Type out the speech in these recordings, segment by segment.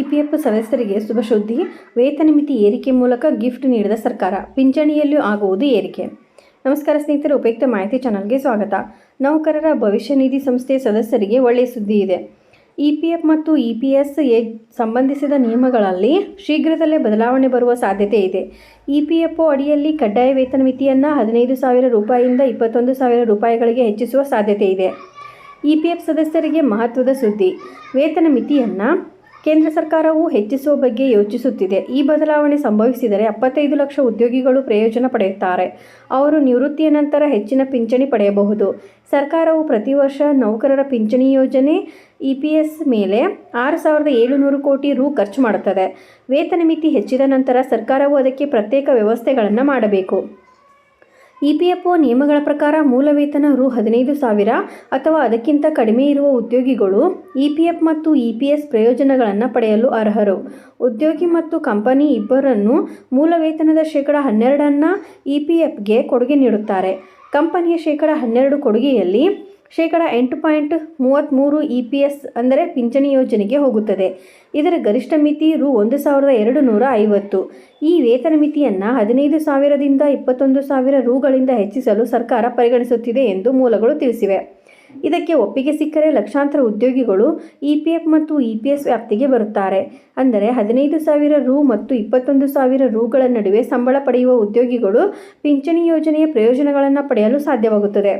EPF ಸದಸ್ಯರಿಗೆ ಶುಭ ಸುದ್ದಿ ವೇತನ ಮಿತಿ ಏರಿಕೆ ಮೂಲಕ ಗಿಫ್ಟ್ ನೀಡಿದ ಸರ್ಕಾರ ಪಿಂಚಣಿಯಲ್ಲಿಯೂ ಆಗುವುದು ಏರಿಕೆ. ನಮಸ್ಕಾರ ಸ್ನೇಹಿತರೆ, ಉಪಯುಕ್ತ ಮಾಹಿತಿ ಚಾನಲ್ಗೆ ಸ್ವಾಗತ. ನೌಕರರ ಭವಿಷ್ಯ ನಿಧಿ ಸಂಸ್ಥೆಯ ಸದಸ್ಯರಿಗೆ ಒಳ್ಳೆಯ ಸುದ್ದಿ ಇದೆ. ಇಪಿಎಫ್ ಮತ್ತು ಇಪಿಎಸ್ ಎ ಸಂಬಂಧಿಸಿದ ನಿಯಮಗಳಲ್ಲಿ ಶೀಘ್ರದಲ್ಲೇ ಬದಲಾವಣೆ ಬರುವ ಸಾಧ್ಯತೆ ಇದೆ. ಇಪಿಎಫ್ಒ ಅಡಿಯಲ್ಲಿ ಕಡ್ಡಾಯ ವೇತನ ಮಿತಿಯನ್ನು ಹದಿನೈದು ಸಾವಿರ ರೂಪಾಯಿಯಿಂದ ಇಪ್ಪತ್ತೊಂದು ಸಾವಿರ ರೂಪಾಯಿಗಳಿಗೆ ಹೆಚ್ಚಿಸುವ ಸಾಧ್ಯತೆ ಇದೆ. ಇಪಿಎಫ್ ಸದಸ್ಯರಿಗೆ ಮಹತ್ವದ ಸುದ್ದಿ. ವೇತನ ಮಿತಿಯನ್ನು ಕೇಂದ್ರ ಸರ್ಕಾರವು ಹೆಚ್ಚಿಸುವ ಬಗ್ಗೆ ಯೋಚಿಸುತ್ತಿದೆ. ಈ ಬದಲಾವಣೆ ಸಂಭವಿಸಿದರೆ ಎಪ್ಪತ್ತೈದು ಲಕ್ಷ ಉದ್ಯೋಗಿಗಳು ಪ್ರಯೋಜನ ಪಡೆಯುತ್ತಾರೆ. ಅವರು ನಿವೃತ್ತಿಯ ನಂತರ ಹೆಚ್ಚಿನ ಪಿಂಚಣಿ ಪಡೆಯಬಹುದು. ಸರ್ಕಾರವು ಪ್ರತಿ ವರ್ಷ ನೌಕರರ ಪಿಂಚಣಿ ಯೋಜನೆ ಇ ಪಿ ಎಸ್ ಮೇಲೆ ಆರು ಸಾವಿರದ ಏಳುನೂರು ಕೋಟಿ ರು ಖರ್ಚು ಮಾಡುತ್ತದೆ. ವೇತನ ಮಿತಿ ಹೆಚ್ಚಿದ ನಂತರ ಸರ್ಕಾರವು ಅದಕ್ಕೆ ಪ್ರತ್ಯೇಕ ವ್ಯವಸ್ಥೆಗಳನ್ನು ಮಾಡಬೇಕು. ಇಪಿಎಫ್ಒ ನಿಯಮಗಳ ಪ್ರಕಾರ ಮೂಲ ವೇತನ ರು ಹದಿನೈದು ಸಾವಿರ ಅಥವಾ ಅದಕ್ಕಿಂತ ಕಡಿಮೆ ಇರುವ ಉದ್ಯೋಗಿಗಳು ಇಪಿಎಫ್ ಮತ್ತು ಇಪಿಎಸ್ ಪ್ರಯೋಜನಗಳನ್ನು ಪಡೆಯಲು ಅರ್ಹರು. ಉದ್ಯೋಗಿ ಮತ್ತು ಕಂಪನಿ ಇಬ್ಬರನ್ನು ಮೂಲ ವೇತನದ ಶೇಕಡ ಹನ್ನೆರಡನ್ನು ಇಪಿಎಫ್ಗೆ ಕೊಡುಗೆ ನೀಡುತ್ತಾರೆ. ಕಂಪನಿಯ ಶೇಕಡ ಹನ್ನೆರಡು ಕೊಡುಗೆಯಲ್ಲಿ ಶೇಕಡ ಎಂಟು ಪಾಯಿಂಟ್ ಮೂವತ್ತ್ಮೂರು ಇ ಪಿ ಎಸ್ ಅಂದರೆ ಪಿಂಚಣಿ ಯೋಜನೆಗೆ ಹೋಗುತ್ತದೆ. ಇದರ ಗರಿಷ್ಠ ಮಿತಿ ರು ಒಂದು ಸಾವಿರದ ಎರಡು ನೂರ ಐವತ್ತು. ಈ ವೇತನ ಮಿತಿಯನ್ನು ಹದಿನೈದು ಸಾವಿರದಿಂದ ಇಪ್ಪತ್ತೊಂದು ಸಾವಿರ ರುಗಳಿಂದ ಹೆಚ್ಚಿಸಲು ಸರ್ಕಾರ ಪರಿಗಣಿಸುತ್ತಿದೆ ಎಂದು ಮೂಲಗಳು ತಿಳಿಸಿವೆ. ಇದಕ್ಕೆ ಒಪ್ಪಿಗೆ ಸಿಕ್ಕರೆ ಲಕ್ಷಾಂತರ ಉದ್ಯೋಗಿಗಳು ಇ ಪಿ ಎಫ್ ಮತ್ತು ಇ ಪಿ ಎಸ್ ವ್ಯಾಪ್ತಿಗೆ ಬರುತ್ತಾರೆ. ಅಂದರೆ ಹದಿನೈದು ಸಾವಿರ ರು ಮತ್ತು ಇಪ್ಪತ್ತೊಂದು ಸಾವಿರ ರುಗಳ ನಡುವೆ ಸಂಬಳ ಪಡೆಯುವ ಉದ್ಯೋಗಿಗಳು ಪಿಂಚಣಿ ಯೋಜನೆಯ ಪ್ರಯೋಜನಗಳನ್ನು ಪಡೆಯಲು ಸಾಧ್ಯವಾಗುತ್ತದೆ.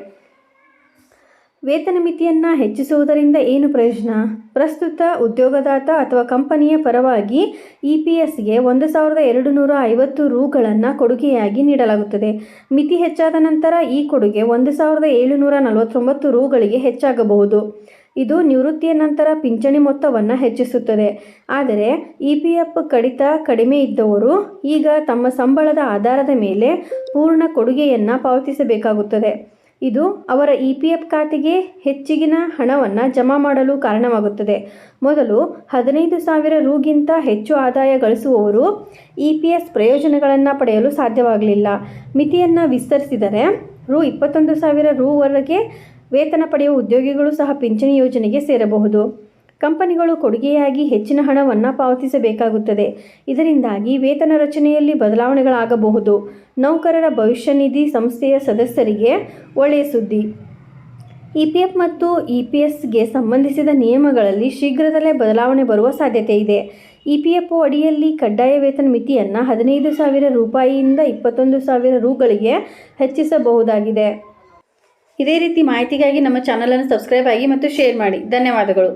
ವೇತನ ಮಿತಿಯನ್ನು ಹೆಚ್ಚಿಸುವುದರಿಂದ ಏನು ಪ್ರಯೋಜನ? ಪ್ರಸ್ತುತ ಉದ್ಯೋಗದಾತ ಅಥವಾ ಕಂಪನಿಯ ಪರವಾಗಿ ಇ ಪಿ ಎಸ್ಗೆ ಒಂದು ಸಾವಿರದ ಎರಡು ನೂರ ಐವತ್ತು ರೂಗಳನ್ನು ಕೊಡುಗೆಯಾಗಿ ನೀಡಲಾಗುತ್ತದೆ. ಮಿತಿ ಹೆಚ್ಚಾದ ನಂತರ ಈ ಕೊಡುಗೆ ಒಂದು ಸಾವಿರದ ಏಳುನೂರ ನಲವತ್ತೊಂಬತ್ತು ರೂಗಳಿಗೆ ಹೆಚ್ಚಾಗಬಹುದು. ಇದು ನಿವೃತ್ತಿಯ ನಂತರ ಪಿಂಚಣಿ ಮೊತ್ತವನ್ನು ಹೆಚ್ಚಿಸುತ್ತದೆ. ಆದರೆ ಇ ಪಿ ಎಫ್ ಕಡಿತ ಕಡಿಮೆ ಇದ್ದವರು ಈಗ ತಮ್ಮ ಸಂಬಳದ ಆಧಾರದ ಮೇಲೆ ಪೂರ್ಣ ಕೊಡುಗೆಯನ್ನು ಪಾವತಿಸಬೇಕಾಗುತ್ತದೆ. ಇದು ಅವರ ಇ ಪಿ ಎಫ್ ಖಾತೆಗೆ ಹೆಚ್ಚಿಗಿನ ಹಣವನ್ನು ಜಮಾ ಮಾಡಲು ಕಾರಣವಾಗುತ್ತದೆ. ಮೊದಲು ಹದಿನೈದು ಸಾವಿರ ರೂಗಿಂತ ಹೆಚ್ಚು ಆದಾಯ ಗಳಿಸುವವರು ಇ ಪಿ ಎಸ್ ಪ್ರಯೋಜನಗಳನ್ನು ಪಡೆಯಲು ಸಾಧ್ಯವಾಗಲಿಲ್ಲ. ಮಿತಿಯನ್ನು ವಿಸ್ತರಿಸಿದರೆ ರು ಇಪ್ಪತ್ತೊಂದು ಸಾವಿರ ರುವರೆಗೆ ವೇತನ ಪಡೆಯುವ ಉದ್ಯೋಗಿಗಳು ಸಹ ಪಿಂಚಣಿ ಯೋಜನೆಗೆ ಸೇರಬಹುದು. ಕಂಪನಿಗಳು ಕೊಡುಗೆಯಾಗಿ ಹೆಚ್ಚಿನ ಹಣವನ್ನು ಪಾವತಿಸಬೇಕಾಗುತ್ತದೆ. ಇದರಿಂದಾಗಿ ವೇತನ ರಚನೆಯಲ್ಲಿ ಬದಲಾವಣೆಗಳಾಗಬಹುದು. ನೌಕರರ ಭವಿಷ್ಯ ನಿಧಿ ಸಂಸ್ಥೆಯ ಸದಸ್ಯರಿಗೆ ಒಳ್ಳೆಯ ಸುದ್ದಿ. ಇ ಪಿ ಎಫ್ ಮತ್ತು ಇ ಪಿ ಎಸ್ಗೆ ಸಂಬಂಧಿಸಿದ ನಿಯಮಗಳಲ್ಲಿ ಶೀಘ್ರದಲ್ಲೇ ಬದಲಾವಣೆ ಬರುವ ಸಾಧ್ಯತೆ ಇದೆ. ಇ ಪಿ ಎಫ್ ಒ ಅಡಿಯಲ್ಲಿ ಕಡ್ಡಾಯ ವೇತನ ಮಿತಿಯನ್ನು ಹದಿನೈದು ಸಾವಿರ ರೂಪಾಯಿಯಿಂದ ಇಪ್ಪತ್ತೊಂದು ಸಾವಿರ ರೂಗಳಿಗೆ ಹೆಚ್ಚಿಸಬಹುದಾಗಿದೆ. ಇದೇ ರೀತಿ ಮಾಹಿತಿಗಾಗಿ ನಮ್ಮ ಚಾನಲನ್ನು ಸಬ್ಸ್ಕ್ರೈಬ್ ಆಗಿ ಮತ್ತು ಶೇರ್ ಮಾಡಿ. ಧನ್ಯವಾದಗಳು.